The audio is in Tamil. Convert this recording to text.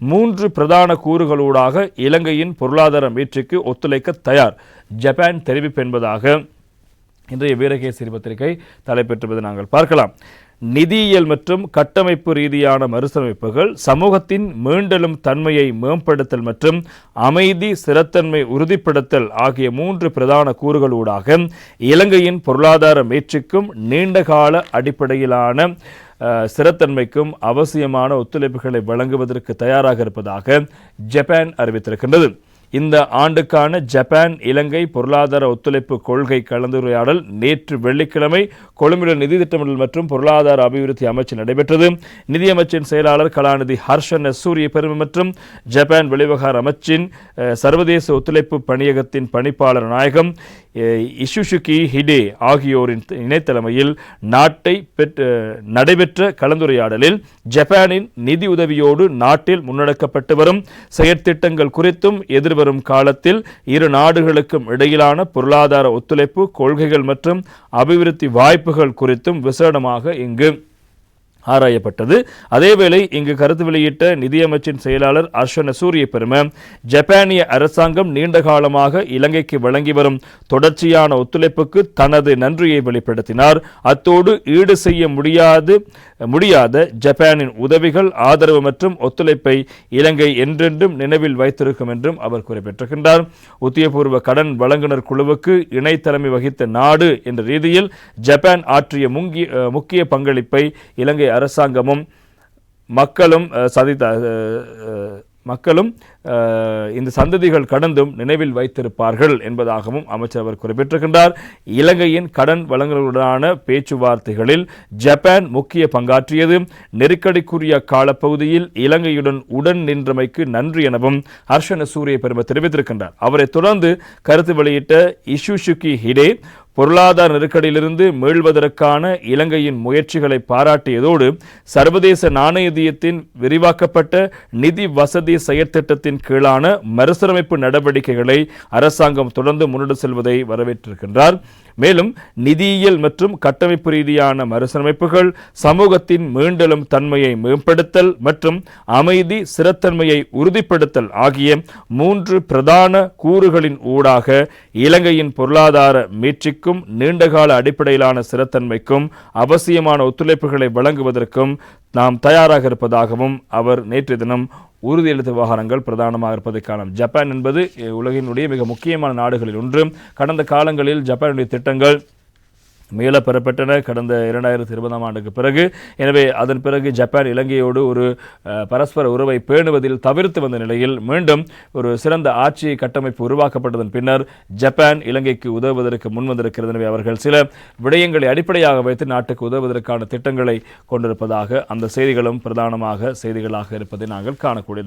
மூன்று பிரதான கூறுகளூடாக இலங்கையின் பொருளாதார மீட்சிக்கு ஒத்துழைக்க தயார். ஜப்பான் தெரிவிப்பு என்பதாக இன்றைய வீரகேசரி பத்திரிகை தலைப்பெற்றுவதை நாங்கள் பார்க்கலாம். நிதியியல் மற்றும் கட்டமைப்பு ரீதியான மறுசமைப்புகள் சமூகத்தின் மீண்டலும் தன்மையை மேம்படுத்தல் மற்றும் அமைதி ஸ்திரத்தன்மை உறுதிப்படுத்தல் ஆகிய மூன்று பிரதான கூறுகளூடாக இலங்கையின் பொருளாதார மீட்சிக்கும் நீண்டகால அடிப்படையிலான ஸ்திரத்தன்மைக்கும் அவசியமான ஒத்துழைப்புகளை வழங்குவதற்கு தயாராக இருப்பதாக ஜப்பான் அறிவித்திருக்கின்றது. இந்த ஆண்டுக்கான ஜப்பான் இலங்கை பொருளாதார ஒத்துழைப்பு கொள்கை கலந்துரையாடல் நேற்று வெள்ளிக்கிழமை கொழும்பில் நிதி திட்டமிடல் மற்றும் பொருளாதார அபிவிருத்தி அமைச்சு நடைபெற்றது. நிதியமைச்சின் செயலாளர் கலாநிதி ஹர்ஷன் சூரிய பெருமை மற்றும் ஜப்பான் வெளிவகார அமைச்சின் சர்வதேச ஒத்துழைப்பு பணியகத்தின் பணிப்பாளர் நாயகம் இசுஷுகி ஹிடே ஆகியோரின் இணைத்தலைமையில் நாட்டை பெற்ற நடைபெற்ற கலந்துரையாடலில் ஜப்பானின் நிதி உதவியோடு நாட்டில் முன்னெடுக்கப்பட்டு வரும் செயற்திட்டங்கள் குறித்தும் எதிர்வரும் காலத்தில் இரு நாடுகளுக்கும் இடையிலான பொருளாதார ஒத்துழைப்பு கொள்கைகள் மற்றும் அபிவிருத்தி வாய்ப்புகள் குறித்தும் விசேடமாக இங்கு ஆராயப்பட்டது. அதேவேளை இங்கு கருத்து வெளியிட்ட நிதியமைச்சின் செயலாளர் அர்ஷன சூரிய பெரும ஜப்பானிய அரசாங்கம் நீண்ட காலமாக இலங்கைக்கு வழங்கி வரும் தொடர்ச்சியான ஒத்துழைப்புக்கு தனது நன்றியை வெளிப்படுத்தினார். அத்தோடு ஈடு செய்ய முடியாது முடியாத ஜப்பானின் உதவிகள் ஆதரவு மற்றும் ஒத்துழைப்பை இலங்கை என்றென்றும் நினைவில் வைத்திருக்கும் என்றும் அவர் குறிப்பிட்டிருக்கின்றார். உத்தியபூர்வ கடன் வழங்குனர் குழுவுக்கு இணைத்தலைமை வகித்த நாடு என்ற ரீதியில் ஜப்பான் ஆற்றிய முக்கிய பங்களிப்பை இலங்கை அரசாங்கமும் மக்களும் சதித்த மக்களும் இந்த சந்ததிகள் கடந்தும் நினைவில் வைத்திருப்பார்கள் என்பதாகவும் அமைச்சர் அவர் குறிப்பிட்டிருக்கின்றார். இலங்கையின் கடன் வழங்கலுடனான பேச்சுவார்த்தைகளில் ஜப்பான் முக்கிய பங்காற்றியது. நெருக்கடிக்குரிய காலப்பகுதியில் இலங்கையுடன் உடன் நின்றமைக்கு நன்றி எனவும் ஹர்ஷன சூரிய பெருமை தெரிவித்திருக்கின்றார். அவரை தொடர்ந்து கருத்து வெளியிட்ட இஷுஷுகி ஹிடே பொருளாதார நெருக்கடியிலிருந்து மீள்வதற்கான இலங்கையின் முயற்சிகளை பாராட்டியதோடு சர்வதேச நாணயத்தின் விரிவாக்கப்பட்ட நிதி வசதி செயற்திட்டத்தின் கீழான மறுசீரமைப்பு நடவடிக்கைகளை அரசாங்கம் தொடர்ந்து முன்னெடு செல்வதை வரவேற்றிருக்கின்றார். மேலும் நிதியியல் மற்றும் கட்டமைப்பு ரீதியான மறுசீரமைப்புகள் சமூகத்தின் மீண்டலும் தன்மையை மேம்படுத்தல் மற்றும் அமைதி சிறத்தன்மையை உறுதிப்படுத்தல் ஆகிய மூன்று பிரதான கூறுகளின் ஊடாக இலங்கையின் பொருளாதார வளர்ச்சிக்கும் நீண்டகால அடிப்படையிலான ஸ்திரத்தன்மைக்கும் அவசியமான ஒத்துழைப்புகளை வழங்குவதற்கும் நாம் தயாராக இருப்பதாகவும் அவர் நேற்று தினம் உறுதியளித்த விவகாரங்கள் பிரதானமாக இருப்பதை காணும் ஜப்பான் என்பது உலகினுடைய மிக முக்கியமான நாடுகளில் ஒன்று. கடந்த காலங்களில் ஜப்பானுடைய திட்டங்கள் மீள பெறப்பட்டன. கடந்த இரண்டாயிரத்தி இருபதாம் ஆண்டுக்கு பிறகு. எனவே அதன் பிறகு ஜப்பான் இலங்கையோடு ஒரு பரஸ்பர உறவை பேணுவதில் தவிர்த்து வந்த நிலையில் மீண்டும் ஒரு சிறந்த ஆட்சி கட்டமைப்பு உருவாக்கப்பட்டதன் பின்னர் ஜப்பான் இலங்கைக்கு உதவுவதற்கு முன்வந்திருக்கிறது எனவே அவர்கள் சில விடயங்களை அடிப்படையாக வைத்து நாட்டுக்கு உதவுவதற்கான திட்டங்களை கொண்டிருப்பதாக அந்த செய்திகளும் பிரதானமாக செய்திகளாக இருப்பதை நாங்கள் காணக்கூடியது.